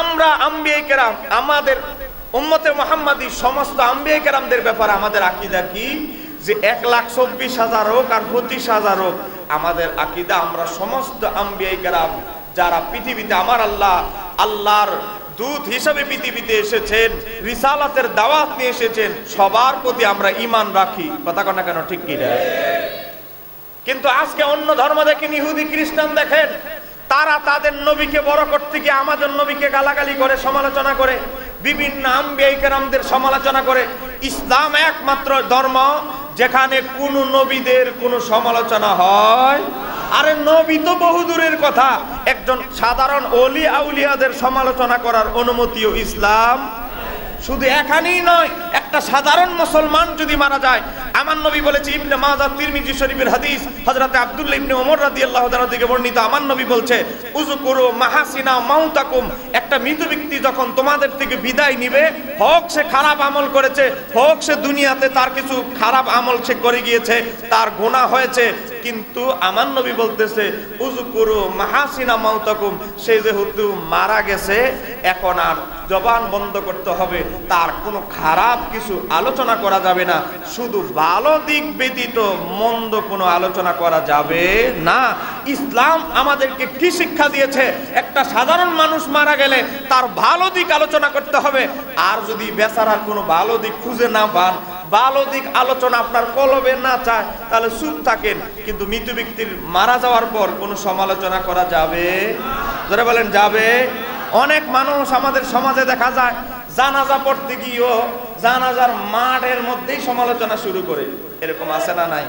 আমরা আম্বিয়াই কেরাম, আমাদের উম্মতে মোহাম্মদী সমস্ত আম্বিয়াই কেরামদের ব্যাপারে আমাদের আকিদা কি? যে এক লাখ চব্বিশ হাজার হোক আর পঁচিশ হাজার হোক, আমাদের আকিদা আমরা সমস্ত আম্বিয়াই কেরাম যারা পৃথিবীতে আমার আল্লাহ, আল্লাহর দূত হিসাবে পৃথিবীতে এসেছেন, রিসালাতের দাওয়াত নিয়ে এসেছেন, সবার প্রতি আমরা ইমান রাখি। কথা কনা কেন, ঠিক কি না কিন্তু আজকে অন্য ধর্ম দেখেন, ইহুদি, খ্রিস্টান দেখেন তারা তাদের নবীকে বড় করতে গিয়ে আমাদের নবীকে গালাগালি করে, সমালোচনা করে, বিভিন্ন আম্বিয়াইকেরামদের সমালোচনা করে। ইসলাম একমাত্র ধর্ম যেখানে কোন নবীদের কোনো সমালোচনা হয়। আরে নবী তো বহুদূরের কথা। একজন সাধারণ অলি আউলিয়াদের সমালোচনা করার অনুমতিও ইসলাম শুধু এখানেই নয়, একটা সাধারণ মুসলমান যদি মারা যায় আমার নবী বলেছে, ইবনে মাজাহ তিরমিজি শরীফের হাদিস, হযরতে আব্দুল্লাহ ইবনে ওমর রাদিয়াল্লাহু তাআলা থেকে বর্ণিত। আমার নবী বলছে, উযকুরু মাহাসিনা মাউতাকুম। একটা মৃত ব্যক্তি যখন তোমাদের থেকে বিদায় নিবে, হোক সে খারাপ আমল করেছে, হোক সে দুনিয়াতে তার কিছু খারাপ আমল সে করে গিয়েছে, তার গুনাহ হয়েছে, কিন্তু আমার নবী বলতেছে, উযকুরু মাহাসিনা মাউতাকুম। সে যেহেতু মারা গেছে, এখন আর জবান বন্ধ করতে হবে, তার কোনো খারাপ কিছু আলোচনা করা যাবে না, শুধু ভালো দিক ব্যতীত মন্দ কোনো আলোচনা করা যাবে না। ইসলাম আমাদেরকে কি শিক্ষা দিয়েছে? একটা সাধারণ মানুষ মারা গেলে তার ভালো দিক আলোচনা করতে হবে। আর যদি বেচারার কোনো ভালো দিক খুঁজে না পান, ভালো দিক আলোচনা আপনার কলবে না চায়, তাহলে চুপ থাকেন। কিন্তু মৃত ব্যক্তির মারা যাওয়ার পর কোনো সমালোচনা করা যাবে? যারা বলেন, যাবে? অনেক মানুষ আমাদের সমাজে দেখা যায় জানাজা পড়তে গিয়েও জানাজার মাঠের মধ্যেই সমালোচনা শুরু করে। এরকম আছে না নাই?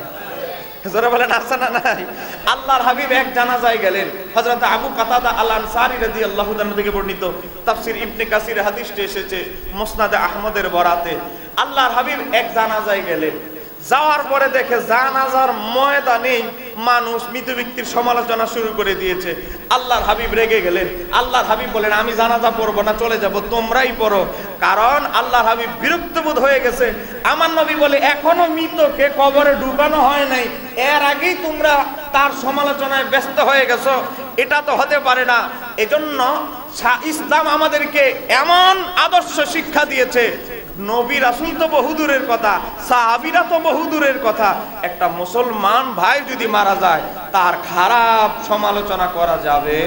জোরে বলেন, আছে না নাই? আল্লাহর হাবিব এক জানাজায় গেলেন। হযরত আবু কাতাদা আল আনসারী রাদিয়াল্লাহু তাআলা থেকে বর্ণিত তাফসীর ইবনে কাসির হাদিসটি এসেছে মুসনাদে আহমদের বরাতে। আল্লাহর হাবিব এক জানাজায় গেলেন। যাওয়ার পরে দেখে জানাজার ময়দানে মানুষ মৃত ব্যক্তির সমালোচনা শুরু করে দিয়েছে। আল্লাহর হাবিব রেগে গেলেন। আল্লাহর হাবিব বলেন, আমি জানাজা পড়ব না, চলে যাব, তোমরাই পড়ো। কারণ আল্লাহর হাবিব বিরক্তবোধ হয়ে গেছে। আমার নবী বলে, এখনও মৃতকে কবরে ঢুকানো হয় নাই। এর আগেই তোমরা তার সমালোচনায় ব্যস্ত হয়ে গেছো। এটা তো হতে পারে না। এজন্য ইসলাম আমাদেরকে এমন আদর্শ শিক্ষা দিয়েছে। নবী রাসুল তো বহুদূরের কথা, সাহাবিরা তো বহুদূরের কথা। একটা মুসলমান ভাই যদি মারা যায়, তার খারাপ সমালোচনা করা যাবে?